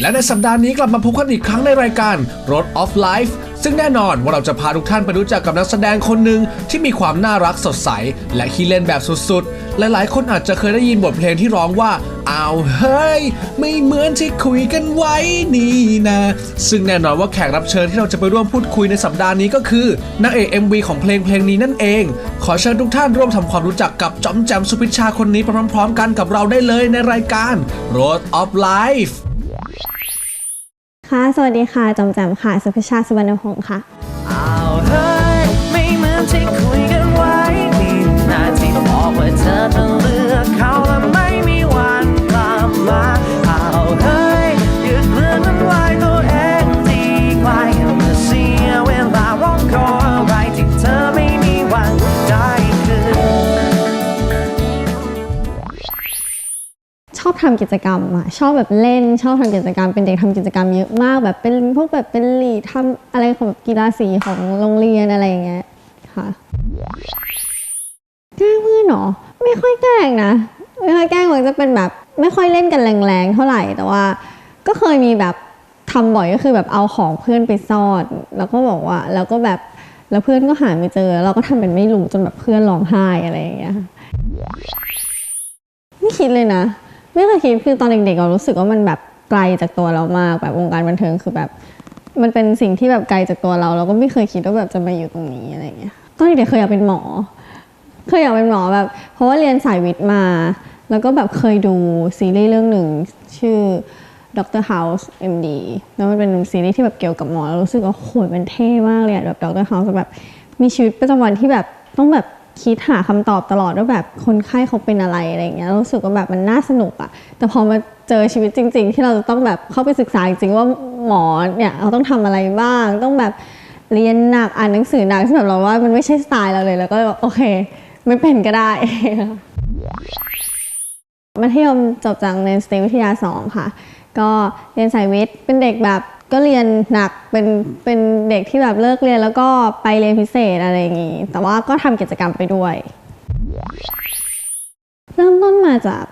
และในสัปดาห์นี้กลับมาพบกันอีกครั้งในรายการ Road of Life ซึ่งแน่นอนว่าเราจะพาทุกท่านไปรู้จักกับนักแสดงคนหนึ่งที่มีความน่ารักสดใส และขี้เล่นแบบสุดๆ หลายๆ คนอาจจะเคยได้ยินบทเพลงที่ร้องว่าเอาเฮ้ย ไม่เหมือนที่คุยกันไว้นี่นะ ซึ่งแน่นอนว่าแขกรับเชิญที่เราจะไปร่วมพูดคุยในสัปดาห์นี้ก็คือนางเอก MV ของเพลงเพลงนี้นั่นเอง ขอเชิญทุกท่านร่วมทำความรู้จักกับจอมแจมสุพิชชาคนนี้ไปพร้อมๆ กันกับเราได้เลยในรายการ Road of Life สวัสดีค่ะจอมแจมค่ะ สุพิชาสุวรรณพงศ์ค่ะ ทำกิจกรรมอะชอบแบบเล่นชอบทำกิจกรรม เป็นเด็กทำกิจกรรมเยอะมากแบบเป็นพวกแบบเป็นลีดทำอะไรของแบบกีฬาสีของโรงเรียนอะไรอย่างเงี้ยค่ะแกล้งเพื่อนเหรอไม่ค่อยแกล้งนะไม่ค่อยแกล้งมันจะเป็นแบบไม่ค่อยเล่นกันแรงๆเท่าไหร่แต่ว่า ก็เคยมีแบบทำบ่อยก็คือแบบเอาของเพื่อนไปซ่อน แล้วก็บอกว่าแล้วก็แบบแล้วเพื่อนก็หาไม่เจอ เราก็ทำเป็นไม่รู้จนแบบเพื่อนร้องไห้อะไรอย่างเงี้ยไม่คิดเลยนะ ไม่เคยคิดคือตอนเด็กๆเรารู้สึกว่ามันแบบไกลจากตัวเรามากแบบวงการบันเทิงคือแบบ มันเป็นสิ่งที่แบบไกลจากตัวเรา เราก็ไม่เคยคิดว่าแบบจะมาอยู่ตรงนี้อะไรอย่างเงี้ยตอนเด็กๆเคยอยากเป็นหมอ เคยอยากเป็นหมอแบบ เพราะว่าเรียนสายวิทย์มา แล้วก็แบบเคยดูซีรีส์เรื่องหนึ่งชื่อ Doctor House MD แล้วมันเป็นซีรีส์ที่แบบเกี่ยวกับหมอแล้วรู้สึกว่าโหยมันเท่มากเลยแบบ Doctor House แบบมีชีวิตประจำวันที่แบบต้องแบบ คิดหาคำตอบตลอดว่าแบบคนไข้เขาเป็นอะไรอะไรเงี้ยรู้สึกว่าแบบมันน่าสนุกอะแต่พอมาเจอชีวิตจริง ๆ ที่เราจะต้องแบบเข้าไปศึกษาจริงๆว่าหมอเนี่ยเราต้องทำอะไรบ้าง ต้องแบบเรียนหนักอ่านหนังสือหนักที่แบบเราว่ามันไม่ใช่สไตล์เราเลย แล้วก็เลยบโอเค ไม่เป็นก็ได้มัธยมจบจากเรียนสตรีวิทยาสองค่ะ ก็เรียนสายวิทย์เป็นเด็กแบบ ก็เรียนหนักเป็นเป็นเด็กที่แบบเลิกเรียนแล้วก็ไปเรียนพิเศษอะไรอย่างงี้ แต่ว่าก็ทำกิจกรรมไปด้วย เริ่มต้นมาจาก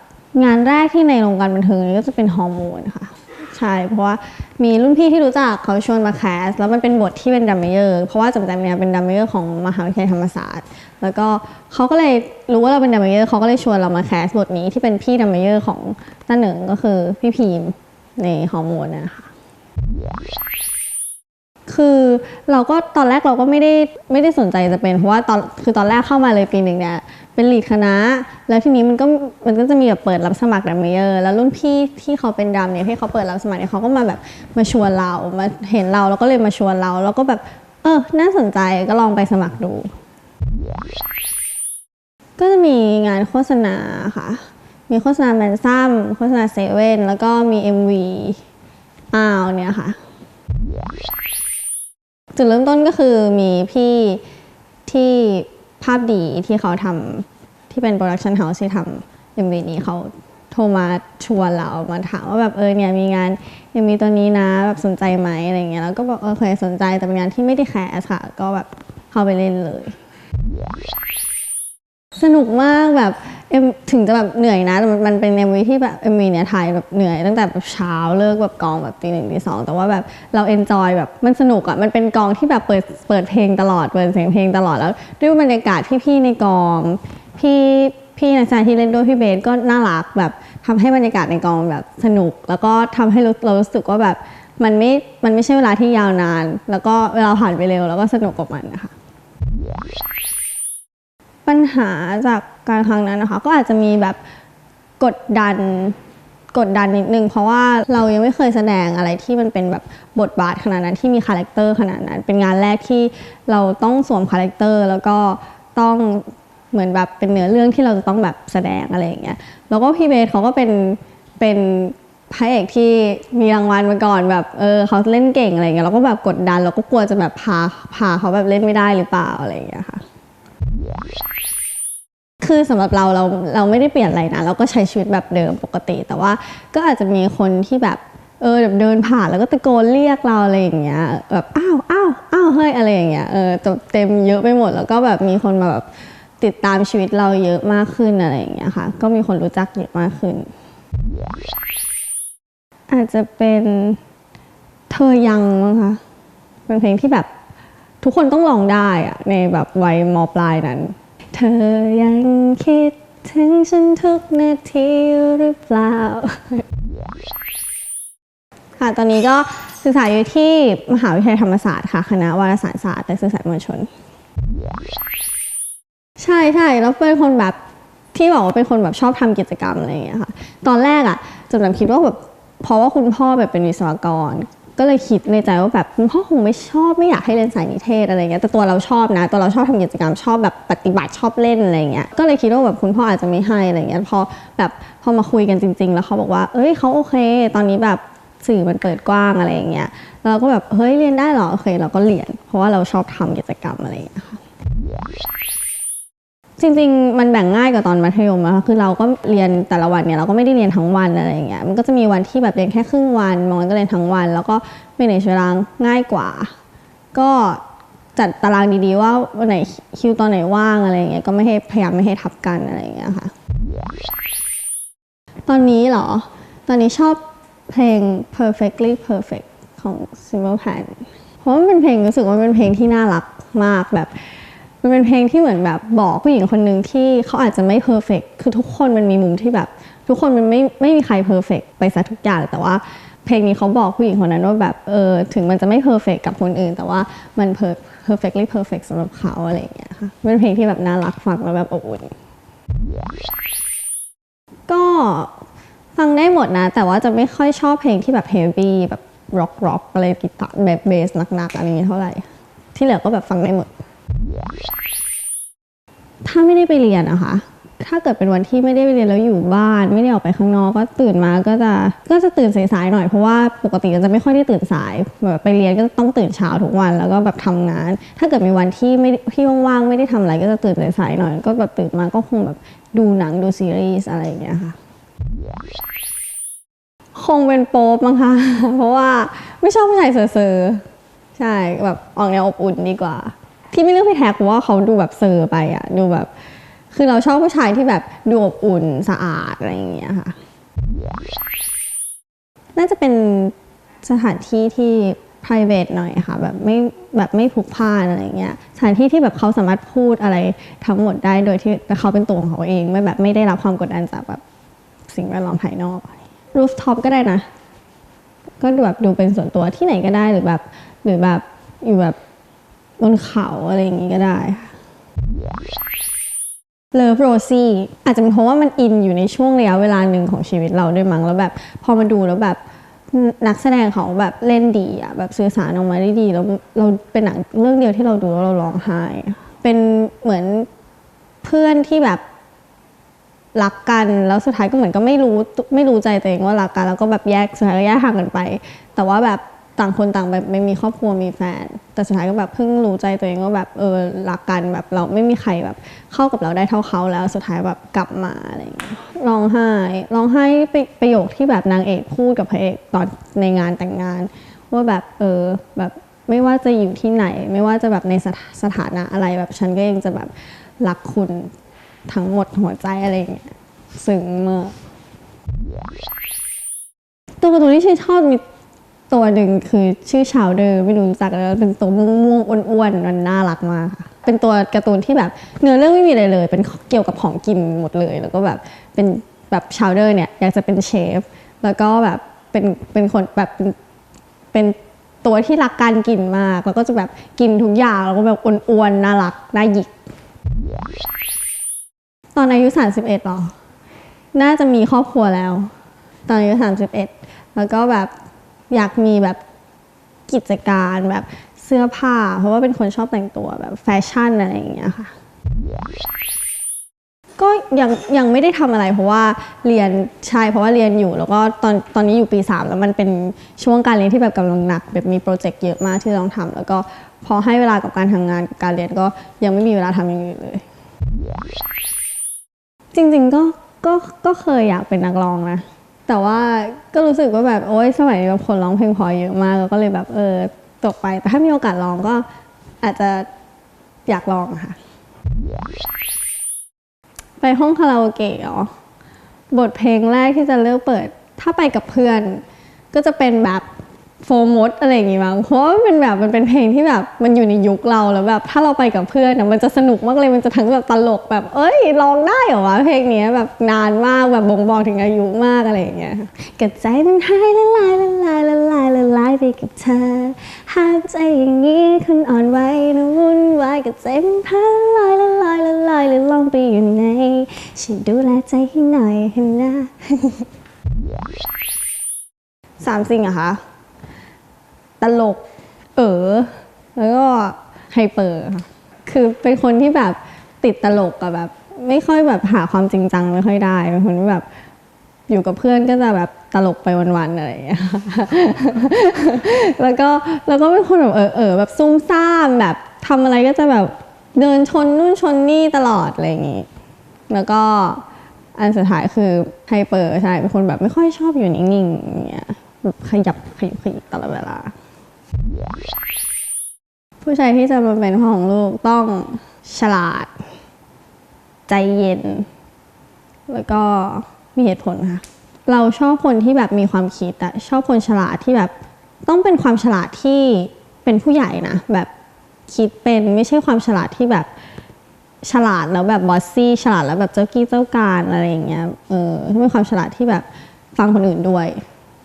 งานแรกที่ในโรงการบันเทิงก็จะเป็นฮอร์โมนค่ะ ใช่ เพราะว่ามีรุ่นพี่ที่รู้จักเขาชวนมาแคส แล้วมันเป็นบทที่เป็นดัมเมเยอร์เพราะว่าจำจเนี่ยเป็นดัมเมเยอร์ของมหาวิทยาลัยธรรมศาสตร์ แล้วก็เขาก็เลยรู้ว่าเราเป็นดัมเมเยอร์เขาก็เลยชวนเรามาแคสบทนี้ที่เป็นพี่ดัมเมเยอร์ของต้าหนิงก็คือพี่พีมในฮอร์โมนนะคะ คือเราก็ตอนแรกเราก็ไม่ได้ไม่ได้สนใจจะเป็น เพราะว่าตอนคือตอนแรกเข้ามาเลยปีหนึ่งเนี่ยเป็นลีดคณะ แล้วทีนี้มันก็มันก็จะมีแบบเปิดรับสมัครดัมเมเยอร์แล้วรุ่นพี่ที่เขาเป็นดัมเนี่ยที่เขาเปิดรับสมัครเนี่ยเขาก็มาแบบมาชวนเรามาเห็นเราแล้วก็เลยมาชวนเรา แล้วก็แบบเออน่าสนใจก็ลองไปสมัครดู ก็จะมีงานโฆษณาค่ะ มีโฆษณาแมนซัมโฆษณาเซเว่นแล้วก็มี MV อ้าวเนี่ยค่ะ จุดเริ่มต้นก็คือมีพี่ที่ภาพดีที่เขาทำที่เป็นโปรดักชันเฮาส์ที่ทำ MV นี้เขาโทรมาชวนเรามาถามว่าแบบเออเนี่ยมีงานยังมีตัวนี้นะแบบสนใจไหมอะไรเงี้ยแล้วก็บอกเออเคยสนใจแต่เป็นงานที่ไม่ได้แคสค่ะ ก็แบบเข้าไปเล่นเลย สนุกมากแบบเอ็มถึงจะแบบเหนื่อยนะแต่มันมันเป็น MV ที่แบบ MV เนี่ยถ่ายแบบเหนื่อยตั้งแต่แบบเช้าเลิกแบบกองแบบตีหนึ่งตีสองแต่ว่าแบบเราเอนจอยแบบมันสนุกอะ่ะมันเป็นกองที่แบบเปิดเปิดเพลงตลอดเปิดเสียงเพลงตลอดแล้วด้วยบรรยากาศที่พี่ในกองพี่พี่นักแสดงที่เล่นด้วยพี่เบสก็น่ารักแบบทำให้บรรยากาศในกองแบบสนุก แล้วก็ทำให้เราเรารู้สึกว่าแบบมันไม่ มันไม่ใช่เวลาที่ยาวนาน แล้วก็เวลาผ่านไปเร็วแล้วก็สนุกกับมันนะคะ ปัญหาจากการครั้งนั้นนะคะ ก็อาจจะมีแบบกดดันกดดันนิดนึง เพราะว่าเรายังไม่เคยแสดงอะไรที่มันเป็นแบบบทบาทขนาดนั้นที่มีคาแรคเตอร์ขนาดนั้น เป็นงานแรกที่เราต้องสวมคาแรคเตอร์ แล้วก็ต้องเหมือนแบบเป็นเนื้อเรื่องที่เราจะต้องแบบแสดงอะไรอย่างเงี้ยแล้วก็พี่เบสเขาก็เป็นเป็นพระเอกที่มีรางวัลมาก่อนแบบเออเขาเล่นเก่งอะไรอย่างเงี้ยเราก็แบบกดดันเราก็กลัวจะแบบพาพาเขาแบบเล่นไม่ได้หรือเปล่าอะไรอย่างเงี้ยค่ะ คือสำหรับเราเราเราไม่ได้เปลี่ยนอะไรนะ เราก็ใช้ชีวิตแบบเดิมปกติ แต่ว่าก็อาจจะมีคนที่แบบเออแบบเดินผ่านแล้วก็ตะโกนเรียกเราอะไรอย่างเงี้ยแบบอ้าวอ้าวอ้าวเฮ้ยอะไรอย่างเงี้ยเออเต็มเยอะไปหมดแล้วก็แบบมีคนมาแบบติดตามชีวิตเราเยอะมากขึ้นอะไรอย่างเงี้ยค่ะ ก็มีคนรู้จักเยอะมากขึ้น อาจจะเป็นเธอยังมั้งคะเป็นเพลงที่แบบ ทุกคนต้องลองได้อะในแบบวัยมปลายนั้น เธอยังคิดถึงฉันทุกนาทีหรือเปล่า ค่ะ ตอนนี้ก็ศึกษาอยู่ที่มหาวิทยาลัยธรรมศาสตร์ค่ะ คณะวารสารศาสตร์และสื่อสารมวลชน ใช่ใช่แล้วเป็นคนแบบที่บอกว่าเป็นคนแบบชอบทำกิจกรรมอะไรอย่างเงี้ยค่ะ ตอนแรกอะจำจำคิดว่าแบบเพราะว่าคุณพ่อแบบเป็นวิศวกร ก็เลยคิดในใจว่าแบบคุณพ่อคงไม่ชอบไม่อยากให้เรียนสายนิเทศอะไรเงี้ยแต่ตัวเราชอบนะ ตัวเราชอบทำกิจกรรมชอบแบบปฏิบัติชอบเล่นอะไรเงี้ยก็เลยคิดว่าแบบคุณพ่ออาจจะไม่ให้อะไรเงี้ยพอแบบพอมาคุยกันจริง ๆ แล้วเขาบอกว่า เอ้ยเขาโอเค ตอนนี้แบบสื่อมันเปิดกว้างอะไรเงี้ยเราก็แบบเฮ้ยเรียนได้เหรอโอเค เราก็เรียน เพราะว่าเราชอบทำกิจกรรมอะไรอย่างเงี้ยค่ะ จริงๆ มันแบ่งง่ายกว่าตอนมัธยมอะคือเราก็เรียนแต่ละวันเนี่ยเราก็ไม่ได้เรียนทั้งวันอะไรอย่างเงี้ย มันก็จะมีวันที่แบบเรียนแค่ครึ่งวันบางวันก็เรียนทั้งวัน แล้วก็ไม่ในเวลาง่ายกว่า ก็จัดตารางดีๆว่าวันไหนคิวตอนไหนว่างอะไรอย่างเงี้ย ก็ไม่ให้พยายามไม่ให้ทับกันอะไรอย่างเงี้ยค่ะ ตอนนี้เหรอ ตอนนี้ชอบเพลง perfectly perfect ของ Simple Plan เพราะว่ามันเป็นเพลงรู้สึกว่าเป็นเพลงที่น่ารักมากแบบ มันเป็นเพลงที่เหมือนแบบบอกผู้หญิงคนหนึ่งที่เขาอาจจะไม่เพอร์เฟกคือทุกคนมันมีมุมที่แบบ ทุกคนมันไม่ไม่มีใครเพอร์เฟกไปซะทุกอย่างแต่ว่าเพลงนี้เขาบอกผู้หญิงคนนั้นว่าแบบเออถึงมันจะไม่เพอร์เฟกกับคนอื่น แต่ว่ามัน per- perfectly perfect สำหรับเขาอะไรอย่างเงี้ยค่ะเป็นเพลงที่แบบน่ารักฟังแล้วแบบอบอุ่น ก็ฟังได้หมดนะ แต่ว่าจะไม่ค่อยชอบเพลงที่แบบเฮฟวี่แบบร็อกร็อกอะไรกีตาร์แบบเบสหนักๆอะไรอย่างเงี้ยเท่าไหร่ ที่เหลือก็แบบฟังได้หมด ถ้าไม่ได้ไปเรียนนะคะ ถ้าเกิดเป็นวันที่ไม่ได้ไปเรียนแล้วอยู่บ้าน ไม่ได้ออกไปข้างนอกก็ตื่นมาก็จะก็จะตื่นสายๆหน่อยเพราะว่าปกติก็จะไม่ค่อยได้ตื่นสายแบบไปเรียนก็ต้องตื่นเช้าทุกวันแล้วก็แบบทำงาน ถ้าเกิดมีวันที่ไม่ที่ว่างๆไม่ได้ทำอะไรก็จะตื่นสายๆหน่อย ก็แบบตื่นมาก็คงแบบดูหนังดูซีรีส์อะไรอย่างเงี้ยค่ะคงเป็นโป๊ปมั้งคะ เพราะว่าไม่ชอบผู้ชายเซอร์ใช่แบบออกแนวอบอุ่นดีกว่า ที่ไม่เลือกพี่แท็กเพราะว่าเขาดูแบบเซอร์ไปอะดูแบบ คือเราชอบผู้ชายที่แบบดูอบอุ่นสะอาดอะไรอย่างเงี้ยค่ะ น่าจะเป็นสถานที่ที่ private หน่อยค่ะแบบไม่แบบไม่พลุกพล่านอะไรอย่างเงี้ยสถานที่ที่แบบเขาสามารถพูดอะไรทั้งหมดได้โดยที่เขาเป็นตัวของเขาเอง ไม่แบบไม่ได้รับความกดดันจากแบบสิ่งแวดล้อมภายนอกรูฟท็อปก็ได้นะ ก็ดูแบบดูเป็นส่วนตัวที่ไหนก็ได้หรือแบบหรือแบบอยู่แบบ บนเขาอะไรอย่างงี้ก็ได้ค่ะเลิฟโรซี่อาจจะเป็นเพราะว่ามันอินอยู่ในช่วงระยะเวลาหนึ่งของชีวิตเราด้วยมั้งแล้วแบบพอมาดูแล้วแบบนักแสดงเขาแบบเล่นดีอะแบบสื่อสารออกมาได้ดีแล้วเราเป็นหนังเรื่องเดียวที่เราดูแล้วเราร้องไห้ เป็นเหมือนเพื่อนที่แบบรักกันแล้วสุดท้ายก็เหมือนก็ไม่รู้ไม่รู้ใจตัวเองว่ารักกันแล้วก็แบบแยกสุดท้ายก็แยกห่างกันไป แต่ว่าแบบ ต่างคนต่างแบบไม่มีครอบครัวมีแฟน แต่สุดท้ายก็แบบเพิ่งรู้ใจตัวเองว่าแบบเออรักกันแบบเราไม่มีใครแบบเข้ากับเราได้เท่าเขาแล้วสุดท้ายแบบกลับมาอะไรอย่างเงี้ยร้องไห้ร้องไห้ไปประโยคที่แบบนางเอกพูดกับพระเอกตอนในงานแต่งงาน ว่าแบบเออแบบไม่ว่าจะอยู่ที่ไหน ไม่ว่าจะแบบในสถาสถานะอะไรแบบฉันก็ยังจะแบบรักคุณทั้งหมดหัวใจอะไรอย่างเงี้ยซึ้งมากตัวการ์ตูนที่ชื่นชอบมี ตัวหนึ่งคือชื่อชาวเดอร์ไม่รู้จักแล้วเป็นตัวม่วงๆอ้วนๆมันน่ารักมากค่ะเป็นตัวการ์ตูนที่แบบเนื้อเรื่องไม่มีอะไรเลย เป็นเกี่ยวกับของกินหมดเลย แล้วก็แบบเป็นแบบชาวเดอร์เนี่ยอยากจะเป็นเชฟแล้วก็แบบเป็นเป็นคนแบบเป็นเป็นตัวที่รักการกินมาก แล้วก็จะแบบกินทุกอย่างแล้วก็แบบอ้วนๆน่ารักน่าหยิก ตอนอายุ 31หรอ น่าจะมีครอบครัวแล้ว ตอนอายุ 31 แล้วก็แบบ อยากมีแบบกิจการแบบเสื้อผ้า เพราะว่าเป็นคนชอบแต่งตัวแบบแฟชั่นอะไรอย่างเงี้ยค่ะ ก็ยังยังไม่ได้ทำอะไร เพราะว่าเรียนใช่เพราะว่าเรียนอยู่ แล้วก็ตอนตอนนี้อยู่ปี 3 แล้วมันเป็นช่วงการเรียนที่แบบกำลังหนัก แบบมีโปรเจกต์เยอะมากที่ต้องทำแล้วก็พอให้เวลากับการทำงานกับการเรียนก็ยังไม่มีเวลาทำอย่างอื่นเลย จริงๆก็ก็ก็เคยอยากเป็นนักร้องนะ แต่ว่าก็รู้สึกว่าแบบโอ๊ยสมัยแบบคนร้องเพลงพอเยอะมากแล้วก็เลยแบบเออตกไป แต่ถ้ามีโอกาสร้องก็อาจจะอยากลองค่ะ ไปห้องคาราโอเกะเหรอบทเพลงแรกที่จะเลือกเปิด ถ้าไปกับเพื่อน ก็จะเป็นแบบ โฟมดอะไรอย่างงี้มั้งเพราะว่ามันเป็นแบบมันเป็นเพลงที่แบบมันอยู่ในยุคเราแล้วแบบถ้าเราไปกับเพื่อนอะมันจะสนุกมากเลยมันจะทั้งแบบตลกแบบ เอ้ยร้องได้เหรอวะเพลงนี้แบบนานมากแบบบ่งบอกถึงอายุมากอะไรอย่างเงี้ยกระใจมันหายละลายละลายละลายละลายไปกับเธอหากใจอย่างนี้คนอ่อนไหวนะวุ่นวายกระใจมันพาละลายละลายละลายเลยลองไปอยู่ในช่วยดูแลใจให้หน่อยเห็นนะสามสิ่งอะคะ ตลก เออแล้วก็ไฮเปอร์ค่ะคือเป็นคนที่แบบติดตลกกับแบบ ไม่ค่อยแบบหาความจริงจังไม่ค่อยได้เป็นคนที่แบบอยู่กับเพื่อนก็จะแบบตลกไปวันๆอะไรอย่างเงี้ย แล้วก็แล้วก็เป็นคนแบบเออเออแบบซุ่มซ่ามแบบทำอะไรก็จะแบบเดินชนนู่นชนนี่ตลอดอะไรอย่างงี้ แล้วก็อันสุดท้ายคือไฮเปอร์ใช่เป็นคนแบบไม่ค่อยชอบอยู่นิ่งๆอย่างเงี้ยแบบขยับขยุกขยิบตลอดเวลา ผู้ชายที่จะมาเป็นพ่อของลูกต้องฉลาด ใจเย็น แล้วก็มีเหตุผลค่ะ เราชอบคนที่แบบมีความคิดอะชอบคนฉลาดที่แบบต้องเป็นความฉลาดที่เป็นผู้ใหญ่นะ แบบคิดเป็นไม่ใช่ความฉลาดที่แบบฉลาดแล้วแบบบอสซี่ฉลาดแล้วแบบเจ้ากี้เจ้าการอะไรอย่างเงี้ยเออเป็นความฉลาดที่แบบฟังคนอื่นด้วย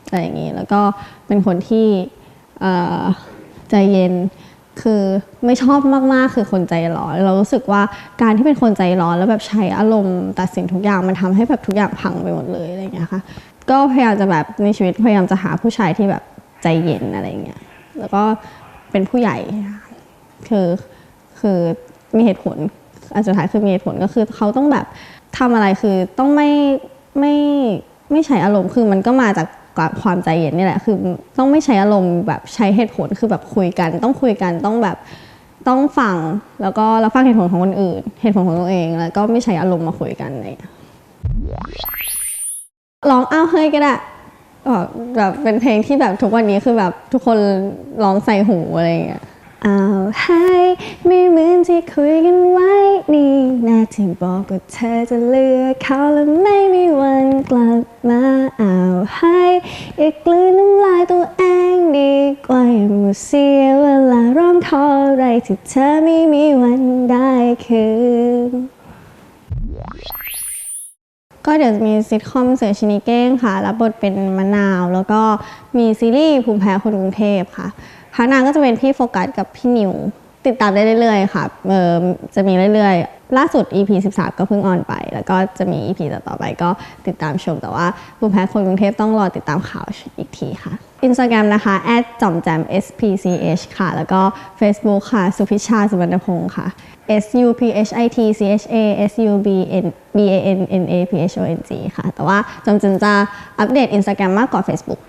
อะไรอย่างงี้แล้วก็เป็นคนที่ ใจเย็นคือไม่ชอบมากๆ คือคนใจร้อน เรารู้สึกว่าการที่เป็นคนใจร้อนแล้วแบบใช้อารมณ์ตัดสินทุกอย่างมันทำให้แบบทุกอย่างพังไปหมดเลยอะไรอย่างเงี้ยค่ะก็พยายามจะแบบในชีวิตพยายามจะหาผู้ชายที่แบบใจเย็นอะไรอย่างเงี้ยแล้วก็เป็นผู้ใหญ่คือคือมีเหตุผลอันสุดท้ายคือมีเหตุผลก็คือเขาต้องแบบทำอะไรคือต้องไม่ไม่ไม่ใช้อารมณ์คือมันก็มาจาก ความใจเย็นนี่แหละคือต้องไม่ใช้อารมณ์แบบใช้เหตุผลคือแบบคุยกัน ต้องคุยกันต้องแบบต้องฟังแล้วก็รับฟังเหตุผลของคนอื่น เหตุผลของตัวเอง แล้วก็ไม่ใช้อารมณ์มาคุยกันอะไรอย่างเลยร้องอ้าวเฮ้ยก็ได้อ๋อแบบเป็นเพลงที่แบบทุกวันนี้คือแบบทุกคนร้องใส่หูอะไรอย่างเงี้ย อ้าวให้ไม่เหมือนที่คุยกันไว้นี่นาที่บอกว่าเธอจะเลือกเขาแล้วไม่มีวันกลับมาอ้าวให้อย่ากลืนน้ำลายตัวเองดีกว่าอย่ามาเสียเวลาร้องขออะไรที่เธอไม่มีวันได้คืนก็เดี๋ยวจะมีซิทคอมเสือชินิเก้งค่ะ รับบทเป็นมะนาว แล้วก็มีซีรีส์ภูมิแพ้คนกรุงเทพค่ะ พระนางก็จะเป็นพี่โฟกัสกับพี่นิว ติดตามได้เรื่อยๆค่ะเออจะมีเรื่อยๆ ล่าสุด EP 13 ก็เพิ่งออนไป แล้วก็จะมี EP ต่อๆไปก็ติดตามชม แต่ว่าภูมิแพ้คนกรุงเทพต้องรอติดตามข่าวอีกทีค่ะ Instagram นะคะจอมแจม spch ค่ะ แล้วก็ Facebook ค่ะ สุพิชาสุวรรณพงศ์ค่ะ S U P H I T C H A S U B N B A N N A P H O N G ค่ะ แต่ว่าจอมจันจะอัปเดต Instagram มากกว่า Facebook